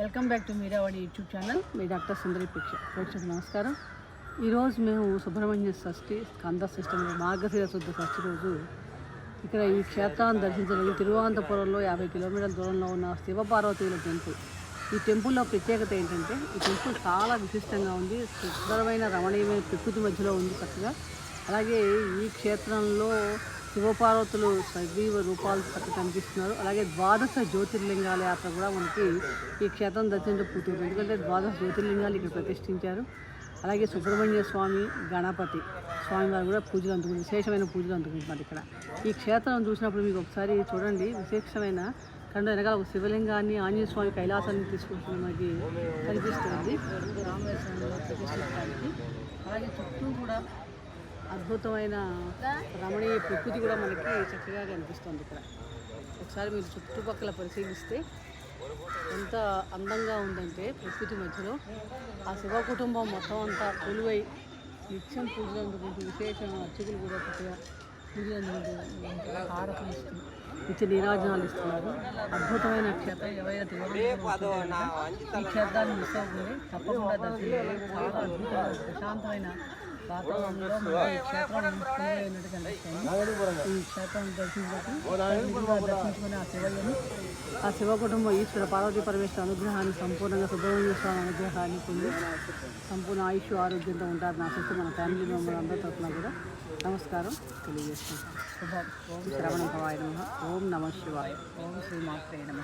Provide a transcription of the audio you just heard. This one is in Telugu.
Welcome back to Meeravadi YouTube channel. Me doctor సుందరి పిక్ష ప్రేక్షకు నమస్కారం. ఈరోజు మేము సుబ్రహ్మణ్య షష్ఠి కంద సిస్టంలో మార్గశిర శుద్ధ షష్ఠి రోజు ఇక్కడ ఈ క్షేత్రాన్ని దర్శించడానికి తిరువనంతపురంలో యాభై కిలోమీటర్ల దూరంలో ఉన్న శివపార్వతీల టెంపుల్. ఈ టెంపుల్లో ప్రత్యేకత ఏంటంటే ఈ టెంపుల్ చాలా విశిష్టంగా ఉంది. సుందరమైన రమణీయమైన ప్రకృతి మధ్యలో ఉంది చక్కగా. అలాగే ఈ క్షేత్రంలో శివపార్వతులు సజీవ రూపాలు పట్టి కనిపిస్తున్నారు. అలాగే ద్వాదశ జ్యోతిర్లింగాల యాత్ర కూడా మనకి ఈ క్షేత్రం దర్శించబోతుంది. ఎందుకంటే ద్వాదశ జ్యోతిర్లింగాలు ఇక్కడ ప్రతిష్ఠించారు. అలాగే సుబ్రహ్మణ్య స్వామి గణపతి స్వామివారు కూడా పూజలు అందుకుంటారు విశేషమైన పూజలు అందుకుంటున్నారు ఇక్కడ. ఈ క్షేత్రం చూసినప్పుడు మీకు ఒకసారి చూడండి. విశేషమైన కండ వెనకాల ఒక శివలింగాన్ని ఆంజనేయ స్వామి కైలాసాన్ని తీసుకుంటున్న మనకి కనిపిస్తుంది. రామేశ్వరం ప్రతిష్ఠించడానికి. అలాగే చుట్టూ కూడా అద్భుతమైన రమణీయ ప్రకృతి కూడా మనకి చక్కగా కనిపిస్తుంది ఇక్కడ. ఒకసారి మీరు చుట్టుపక్కల పరిశీలిస్తే ఎంత అందంగా ఉందంటే ప్రకృతి మధ్యలో. ఆ శివ కుటుంబం మొత్తం అంతా కొలువై నిత్యం పూజలు అందుకుంటూ విశేషమైన అర్చకులు కూడా చక్కగా పూజలు అందుకుంటూ హారతులు నిత్య నీరాజనాలు ఇస్తున్నారు. అద్భుతమైన క్షేత్రం. ఈ క్షేత్రాన్ని మిస్ అవ్వకుండా. తప్పకుండా దర్శించాలి చాలా అద్భుతమైన ప్రశాంతమైన ఈ క్షేత్రం ఉన్నట్టు దర్శించుకుని ఆ శివయ్యని ఆ శివ కుటుంబం ఈశ్వర పార్వతీ పరమేశ్వర అనుగ్రహాన్ని సంపూర్ణంగా సుబ్రహ్మణ్య స్వామి అనుగ్రహాన్ని పొంది సంపూర్ణ ఆయుష్ ఆరోగ్యంతో ఉంటారు నా చుట్టూ మన ఫ్యామిలీ మెంబర్ అందరి తరఫున కూడా నమస్కారం తెలియజేసుకుంటాం శుభం ఓం శ్రవణ భవాయ నమ. ఓం నమ శివాయ. ఓం శ్రీ మాత్రే నమ.